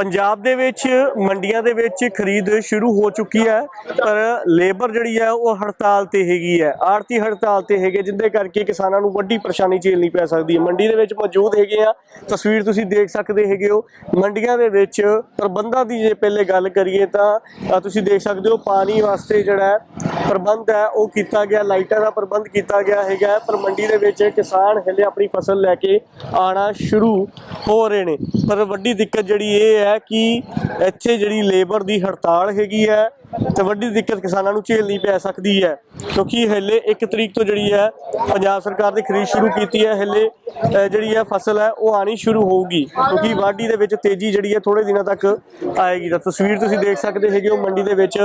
ਪੰਜਾਬ ਦੇ ਵਿੱਚ, ਮੰਡੀਆਂ ਦੇ ਵਿੱਚ ਖਰੀਦ ਸ਼ੁਰੂ ਹੋ ਚੁੱਕੀ ਹੈ, ਪਰ ਲੇਬਰ ਜਿਹੜੀ ਹੈ ਉਹ ਹੜਤਾਲ ਤੇ ਹੈਗੀ ਹੈ। ਆੜਤੀ ਹੜਤਾਲ ਤੇ ਹੈਗੇ, ਜਿੰਦੇ ਕਰਕੇ ਕਿਸਾਨਾਂ ਨੂੰ ਵੱਡੀ ਪਰੇਸ਼ਾਨੀ ਝੇਲਣੀ ਪੈ ਸਕਦੀ ਹੈ। ਮੰਡੀ ਦੇ ਵਿੱਚ ਮੌਜੂਦ ਹੈਗੇ ਆ। ਤਸਵੀਰ ਤੁਸੀਂ ਦੇਖ ਸਕਦੇ ਹੈਗੇ ਹੋ। ਮੰਡੀਆਂ ਦੇ ਵਿੱਚ ਪ੍ਰਬੰਧਾਂ ਦੀ ਜੇ ਪਹਿਲੇ ਗੱਲ ਕਰੀਏ ਤਾਂ ਤੁਸੀਂ ਦੇਖ ਸਕਦੇ ਹੋ, ਪਾਣੀ ਵਾਸਤੇ ਜਿਹੜਾ ਪ੍ਰਬੰਧ ਹੈ, ਉਹ ਕੀਤਾ ਗਿਆ, ਲਾਈਟਾਂ ਦਾ ਪ੍ਰਬੰਧ ਕੀਤਾ ਗਿਆ ਹੈਗਾ ਪਰ ਮੰਡੀ ਦੇ ਵਿੱਚ ਕਿਸਾਨ ਹਲੇ ਆਪਣੀ ਫਸਲ ਲੈ ਕੇ ਆਣਾ ਸ਼ੁਰੂ ਹੋ ਰਹੇ ਨੇ। ਪਰ ਵੱਡੀ ਦਿੱਕਤ ਜਿਹੜੀ ਇਹ ਹੈ ਕਿ ਇੱਥੇ ਜਿਹੜੀ ਲੇਬਰ ਦੀ ਹੜਤਾਲ ਹੈਗੀ ਹੈ, ਤੇ ਵੱਡੀ ਦਿੱਕਤ ਕਿਸਾਨਾਂ ਨੂੰ ਝੇਲਣੀ ਪੈ ਸਕਦੀ ਹੈ, ਕਿਉਂਕਿ ਹਲੇ 1 ਤਰੀਕ ਤੋਂ ਜਿਹੜੀ ਹੈ, ਪੰਜਾਬ ਸਰਕਾਰ ਨੇ ਖਰੀਦ ਸ਼ੁਰੂ ਕੀਤੀ ਹੈ, ਹਲੇ ਜਿਹੜੀ ਹੈ ਫਸਲ ਹੈ, ਉਹ ਆਣੀ ਸ਼ੁਰੂ ਹੋਊਗੀ, ਕਿਉਂਕਿ ਵਾਢੀ ਦੇ ਵਿੱਚ ਤੇਜ਼ੀ ਜਿਹੜੀ ਹੈ ਥੋੜੇ ਦਿਨਾਂ ਤੱਕ ਆਏਗੀ। ਤਾਂ ਤਸਵੀਰ ਤੁਸੀਂ ਦੇਖ ਸਕਦੇ ਹੈਗੇ ਹੋ, ਮੰਡੀ ਦੇ ਵਿੱਚ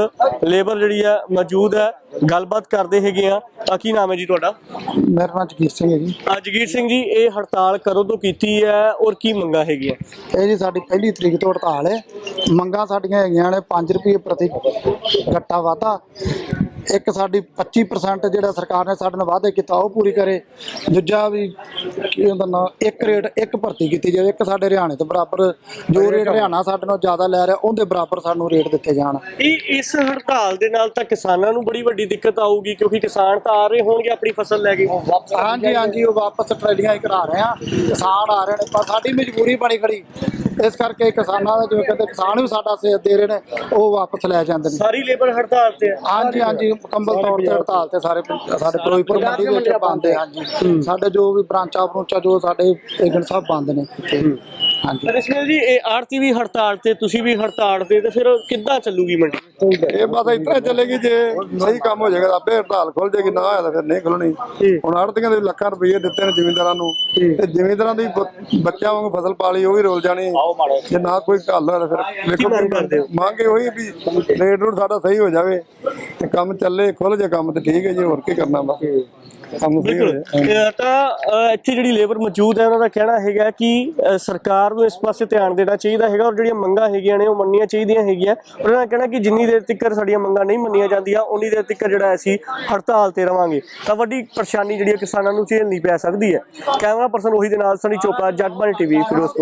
ਲੇਬਰ ਜਿਹੜੀ ਹੈ ਮੌਜੂਦ ਹੈ ਗੱਲਬਾਤ ਕਰਦੇ ਹੈਗੇ ਆ। ਆ ਕੀ ਨਾਮ ਹੈ ਜੀ ਤੁਹਾਡਾ? ਮੇਰਾ ਨਾਮ ਜਗੀਰ ਸਿੰਘ ਹੈ ਜੀ। ਜਗੀਰ ਸਿੰਘ ਜੀ ਇਹ ਹੜਤਾਲ ਕਦੋਂ ਤੋਂ ਕੀਤੀ ਹੈ ਔਰ ਕੀ ਮੰਗਾ ਹੈਗੀਆਂ? ਇਹ ਜੀ ਸਾਡੀ ਪਹਿਲੀ ਤਰੀਕ ਤੋਂ ਹੜਤਾਲ ਹੈ। ਮੰਗਾਂ ਸਾਡੀਆਂ ਹੈਗੀਆਂ ਨੇ 5 ਰੁਪਏ ਪ੍ਰਤੀ ਗੱਟਾ ਵਾਧਾ। ਇੱਕ ਸਾਡੀ 25% ਜਿਹੜਾ ਸਰਕਾਰ ਨੇ ਸਾਡੇ ਨਾਲ ਵਾਅਦੇ ਕੀਤਾ ਉਹ ਪੂਰੀ ਕਰੇ। ਦੂਜਾ ਵੀ ਕੀ ਹੁੰਦਾ ਨਾ ਇੱਕ ਰੇਟ ਇੱਕ ਭਰਤੀ ਕੀਤੀ ਜਾਵੇ। ਇੱਕ ਸਾਡੇ ਹਰਿਆਣੇ ਤੋਂ ਬਰਾਬਰ ਜੋ ਰੇਟ ਹਰਿਆਣਾ ਸਾਡੇ ਨਾਲ ਜ਼ਿਆਦਾ ਲੈ ਰਿਹਾ ਉਹਦੇ ਬਰਾਬਰ ਸਾਨੂੰ ਰੇਟ ਦਿੱਤੇ ਜਾਣ। ਇਹ ਇਸ ਹੜਤਾਲ ਦੇ ਨਾਲ ਤਾਂ ਕਿਸਾਨਾਂ ਨੂੰ ਬੜੀ ਵੱਡੀ ਦਿੱਕਤ ਆਊਗੀ ਕਿਉਂਕਿ ਕਿਸਾਨ ਤਾਂ ਆ ਰਹੇ ਹੋਣਗੇ ਆਪਣੀ ਫਸਲ ਲੈ ਕੇ। ਹਾਂਜੀ ਹਾਂਜੀ ਉਹ ਵਾਪਸ ਟਰੈਲੀਆਂ ਹੀ ਕਰਾ ਰਹੇ ਆ। ਕਿਸਾਨ ਆ ਰਹੇ ਨੇ ਪਰ ਸਾਡੀ ਮਜਬੂਰੀ ਬਣੀ ਖੜੀ। ਇਸ ਕਰਕੇ ਕਿਸਾਨਾਂ ਦਾ ਜਿਵੇਂ ਕਹਿੰਦੇ ਕਿਸਾਨ ਵੀ ਸਾਡਾ ਸੇਧ ਦੇ ਰਹੇ ਨੇ ਉਹ ਵਾਪਸ ਲੈ ਜਾਂਦੇ ਨੇ। ਸਾਰੀ ਲੇਬਰ ਹੜਤਾਲ ਤੇ ਹਾਂਜੀ ਹਾਂਜੀ ਮੁਕੰਮਲ ਤੌਰ ਤੇ ਹੜਤਾਲ ਤੇ ਸਾਰੇ ਪਿੰ- ਸਾਡੇ ਫਿਰੋਜ਼ਪੁਰ ਮੰਡੀ ਵਿੱਚ ਬੰਦ ਹੈ ਹਾਂਜੀ। ਸਾਡੇ ਜੋ ਵੀ ਬ੍ਰਾਂਚਾਂ ਬਰੂੰਚਾਂ ਜੋ ਸਾਡੇ ਏਜੰਟ ਸਾਹਿਬ ਬੰਦ ਨੇ ਇੱਥੇ। ਹਾਂਜੀ। ਰਿਸ਼ਮੇਲ ਜੀ ਇਹ ਆਰਤੀ ਵੀ ਹੜਤਾਲ ਤੇ ਤੁਸੀਂ ਵੀ ਹੜਤਾਲ ਤੇ ਤੇ ਫਿਰ ਕਿੱਦਾਂ ਚੱਲੂਗੀ ਮੰਡੀ? ਇਹ ਬਸ ਇਤਨਾ ਚੱਲੇਗੀ ਜੇ ਸਹੀ ਕੰਮ ਹੋ ਜਾਏਗਾ ਤਾਂ ਆਪੇ ਹੜਤਾਲ ਖੁੱਲ ਜਾਏਗੀ ਨਾ ਹੋਇਆ ਤਾਂ ਫਿਰ ਨਹੀਂ ਖੁੱਲਣੀ ਹੁਣ ਆੜਤੀਆਂ ਦੇ ਲੱਖਾਂ ਰੁਪਏ ਦਿੱਤੇ ਨੇ ਜ਼ਿਮੀਂਦਾਰਾਂ ਨੂੰ। ਤੇ ਜ਼ਿਮੀਂਦਾਰਾਂ ਦੀ ਬ- ਬੱਚਿਆਂ ਵਾਂਗੂ ਫਸਲ ਪਾਲੀ ਉਹ ਵੀ ਰੋਲ ਜਾਣੀ। ਜੇ ਨਾ ਕੋਈ ਹੱਲ ਹੋਇਆ ਫਿਰ ਵੇਖੋ ਮੰਗ ਕਰਦੇ ਹੋ? ਮੰਗ। ਇਹੋ ਹੀ ਵੀ ਰੇਟ ਰੂਟ ਸਾਡਾ ਸਹੀ ਹੋ ਜਾਵੇ ਤੇ ਕੰਮ ਚੱਲੇ ਖੁੱਲ ਜੇ ਕੰਮ ਤੇ ਠੀਕ ਹੈ ਜੀ ਹੋਰ ਕੀ ਕਰਨਾ ਬਸ ਕੰਮ ਸਹੀ ਹੋ ਬਿਲਕੁਲ ਅਹ ਤਾਂ ਇੱਥੇ ਜਿਹੜੀ ਲੇਬਰ ਮੌਜੂਦ ਹੈ ਉਹਨਾਂ ਦਾ ਕਹਿਣਾ ਹੈਗਾ ਕਿ ਸਰਕਾਰ ਨੂੰ ਇਸ ਪਾਸੇ ਧਿਆਨ ਦੇਣਾ ਚਾਹੀਦਾ ਹੈਗਾ ਔਰ ਜਿਹੜੀਆਂ ਮੰਗਾਂ ਹੈਗੀਆਂ ਨੇ ਉਹ ਮੰਨੀਆਂ ਚਾਹੀਦੀਆਂ ਹੈਗੀਆਂ। ਉਹਨਾਂ ਦਾ ਕਹਿਣਾ ਕਿ ਜਿੰਨੀ ਦੇਰ ਤੱਕ ਸਾਡੀਆਂ ਮੰਗਾਂ ਨਹੀਂ ਮੰਨੀਆਂ ਜਾਂਦੀਆਂ ਉਨੀ ਦੇਰ ਤੱਕ ਜਿਹੜਾ ਅਸੀਂ ਹੜਤਾਲ ਤੇ ਰਵਾਂਗੇ। ਤਾਂ ਵੱਡੀ ਪਰੇਸ਼ਾਨੀ ਜਿਹੜੀ ਹੈ ਕਿਸਾਨਾਂ ਨੂੰ ਝੇਲਣੀ ਪੈ ਸਕਦੀ ਹੈ। ਕੈਮਰਾ ਪਰਸਨ ਉਹੀ ਦੇ ਨਾਲ ਸਨੀ ਚੋਪੜਾ ਜਗਬਾਨੀ ਟੀਵੀ ਫਿਰੋਜ਼ਪੁਰ।